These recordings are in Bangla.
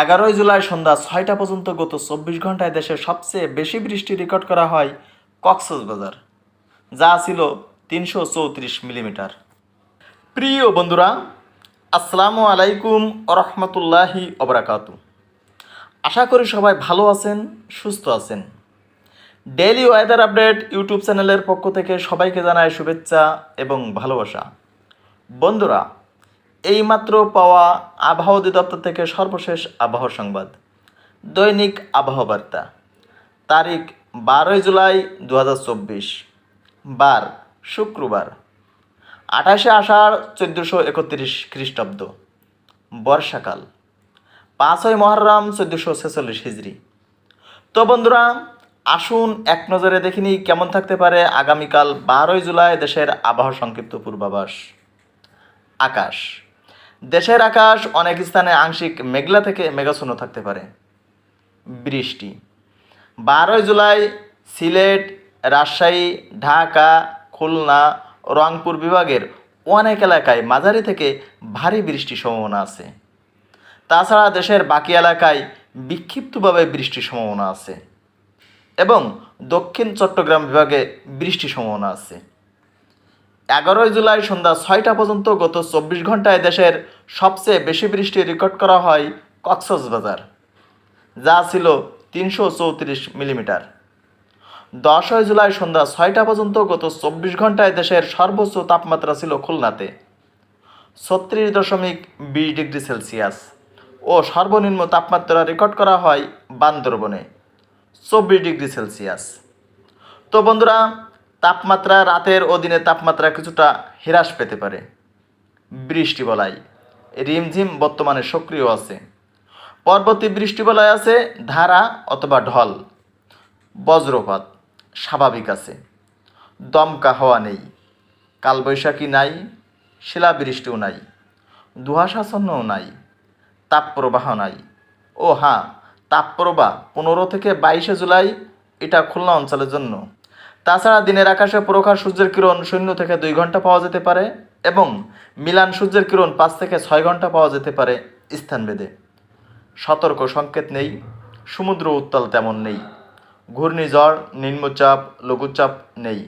এগারোই জুলাই সন্ধ্যা ছয়টা পর্যন্ত গত চব্বিশ ঘন্টায় দেশের সবচেয়ে বেশি বৃষ্টি রেকর্ড করা হয় কক্সবাজার, যা ছিল তিনশো চৌত্রিশ মিলিমিটার। প্রিয় বন্ধুরা, আসসালামু আলাইকুম রহমতুল্লাহি অবরাকাতু আশা করি সবাই ভালো আছেন, সুস্থ আছেন। ডেইলি ওয়েদার আপডেট ইউটিউব চ্যানেলের পক্ষ থেকে সবাইকে জানায় শুভেচ্ছা এবং ভালোবাসা। বন্ধুরা এইমাত্র পাওয়া আবহাওয়া অধিদপ্তর থেকে সর্বশেষ আবহাওয়া সংবাদ। দৈনিক আবহাওয়া বার্তা তারিখ বারোই জুলাই দু হাজার চব্বিশ। বার শুক্রবার। আঠাশে আষাঢ় চোদ্দোশো একত্রিশ খ্রিস্টাব্দ। বর্ষাকাল। পাঁচই মহরম চোদ্দোশো ছেচল্লিশ হিজড়ি। তো বন্ধুরা, আসুন এক নজরে দেখিনি কেমন থাকতে পারে আগামীকাল বারোই জুলাই দেশের আবহাওয়া সংক্ষিপ্ত পূর্বাভাস। আকাশ। দেশের আকাশ অনেক স্থানে আংশিক মেঘলা থেকে মেঘাচ্ছন্ন থাকতে পারে। বৃষ্টি। বারোই জুলাই সিলেট, রাজশাহী, ঢাকা, খুলনা, রংপুর বিভাগের অনেক এলাকায় মাঝারি থেকে ভারী বৃষ্টির সম্ভাবনা আছে। তাছাড়া দেশের বাকি এলাকায় বিক্ষিপ্তভাবে বৃষ্টির সম্ভাবনা আছে এবং দক্ষিণ চট্টগ্রাম বিভাগে বৃষ্টির সম্ভাবনা আছে। এগারোই জুলাই সন্ধ্যা ছয়টা পর্যন্ত গত চব্বিশ ঘন্টায় দেশের সবচেয়ে বেশি বৃষ্টি রেকর্ড করা হয় কক্সবাজার, যা ছিল তিনশো চৌত্রিশ মিলিমিটার। দশই জুলাই সন্ধ্যা ছয়টা পর্যন্ত গত চব্বিশ ঘন্টায় দেশের সর্বোচ্চ তাপমাত্রা ছিল খুলনাতে, ছত্রিশ দশমিক বিশ ডিগ্রি সেলসিয়াস, ও সর্বনিম্ন তাপমাত্রা রেকর্ড করা হয় বান্দরবনে, চব্বিশ ডিগ্রি সেলসিয়াস। তো বন্ধুরা তাপমাত্রা রাতের অধীনে তাপমাত্রা কিছুটা হ্রাস পেতে পারে। বৃষ্টি বলাই রিমঝিম বর্তমানে সক্রিয় আছে। পরবর্তী বৃষ্টি বলয় আছে ধারা অথবা ঢল। বজ্রপাত স্বাভাবিক আছে। দমকা হাওয়া নেই। কালবৈশাখী নাই। শিলাবৃষ্টিও নাই। দুহাশাসনও নাই। তাপপ্রবাহ নাই। ও হ্যাঁ তাপপ্রবাহ পনেরো থেকে বাইশে জুলাই এটা খুলনা অঞ্চলের জন্য। তাছাড়া দিনের আকাশে প্রখর সূর্যের কিরণ শূন্য থেকে দুই ঘণ্টা পাওয়া যেতে পারে এবং মিলান সূর্যের কিরণ পাঁচ থেকে ছয় ঘণ্টা পাওয়া যেতে পারে স্থানভেদে। সতর্ক সংকেত নেই, সমুদ্র উত্তাল তেমন নেই, ঘূর্ণিঝড়, নিম্নচাপ, লঘুচাপ নেই।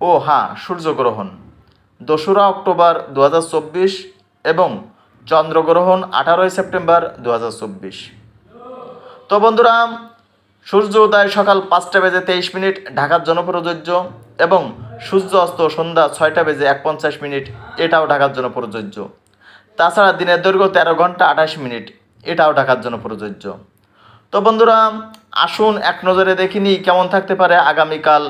ও হ্যাঁ সূর্যগ্রহণ। দোসরা অক্টোবর দু হাজার চব্বিশ এবং চন্দ্রগ্রহণ আঠারোই সেপ্টেম্বর দু হাজার চব্বিশ। তো বন্ধুরা সূর্য উদয় সকাল পাঁচটা বেজে তেইশ মিনিট, ঢাকার জন্য প্রযোজ্য এবং সূর্য অস্ত সন্ধ্যা ছয়টা বেজে এক পঞ্চাশ মিনিট, এটাও ঢাকার জন্য প্রযোজ্য তাছাড়া দিনের দৈর্ঘ্য তেরো ঘণ্টা আঠাশ মিনিট, এটাও ঢাকার জন্য প্রযোজ্য তো বন্ধুরা, আসুন এক নজরে দেখিনি কেমন থাকতে পারে আগামীকাল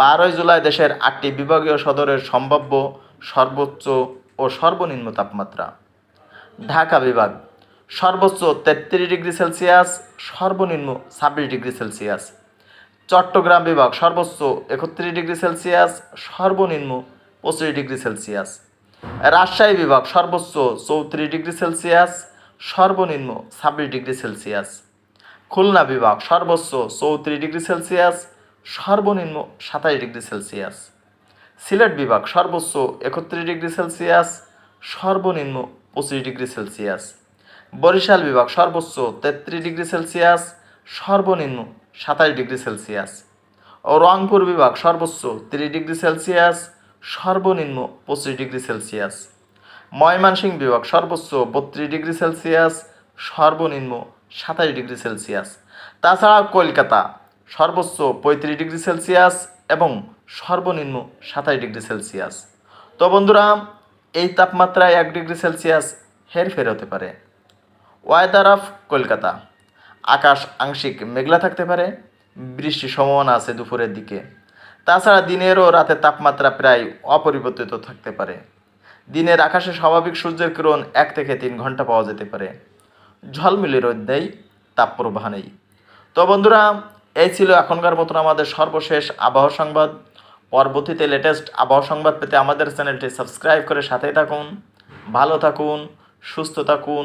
বারোই জুলাই দেশের আটটি বিভাগীয় সদরের সম্ভাব্য সর্বোচ্চ ও সর্বনিম্ন তাপমাত্রা। ঢাকা বিভাগ। সর্বোচ্চ তেত্রিশ ডিগ্রি সেলসিয়াস, সর্বনিম্ন ছাব্বিশ ডিগ্রি সেলসিয়াস। চট্টগ্রাম বিভাগ, সর্বোচ্চ একত্রিশ ডিগ্রি সেলসিয়াস, সর্বনিম্ন পঁচিশ ডিগ্রি সেলসিয়াস। রাজশাহী বিভাগ, সর্বোচ্চ চৌত্রিশ ডিগ্রি সেলসিয়াস, সর্বনিম্ন ছাব্বিশ ডিগ্রি সেলসিয়াস। খুলনা বিভাগ, সর্বোচ্চ চৌত্রিশ ডিগ্রি সেলসিয়াস, সর্বনিম্ন সাতাশ ডিগ্রি সেলসিয়াস। সিলেট বিভাগ, সর্বোচ্চ একত্রিশ ডিগ্রি সেলসিয়াস, সর্বনিম্ন পঁচিশ ডিগ্রি সেলসিয়াস। বরিশাল বিভাগ সর্বোচ্চ তেত্রিশ ডিগ্রি সেলসিয়াস, সর্বনিম্ন সাতাশ ডিগ্রি সেলসিয়াস। ও রংপুর বিভাগ সর্বোচ্চ তিরিশ ডিগ্রি সেলসিয়াস, সর্বনিম্ন পঁচিশ ডিগ্রি সেলসিয়াস। ময়মনসিংহ বিভাগ সর্বোচ্চ বত্রিশ ডিগ্রি সেলসিয়াস, সর্বনিম্ন সাতাশ ডিগ্রি সেলসিয়াস। তাছাড়া কলকাতা সর্বোচ্চ পঁয়ত্রিশ ডিগ্রি সেলসিয়াস এবং সর্বনিম্ন সাতাশ ডিগ্রি সেলসিয়াস। তো বন্ধুরা, এই তাপমাত্রায় এক ডিগ্রি সেলসিয়াস হেরফের হতে পারে। Weather of Kolkata. আকাশ আংশিক মেঘলা থাকতে পারে বৃষ্টির সম্ভাবনা আছে দুপুরের দিকে। তাছাড়া দিনের ও রাতের তাপমাত্রা প্রায় অপরিবর্তিত থাকতে পারে। দিনের আকাশে স্বাভাবিক সূর্যের কিরণ এক থেকে তিন ঘণ্টা পাওয়া যেতে পারে। ঝলমিলি রোদ নেই তাপপ্রবাহ নেই। তো বন্ধুরা, এই ছিল এখনকার মতন আমাদের সর্বশেষ আবহাওয়া সংবাদ। পরবর্তীতে লেটেস্ট আবহাওয়া সংবাদ পেতে আমাদের চ্যানেলটি সাবস্ক্রাইব করে সাথে থাকুন। ভালো থাকুন, সুস্থ থাকুন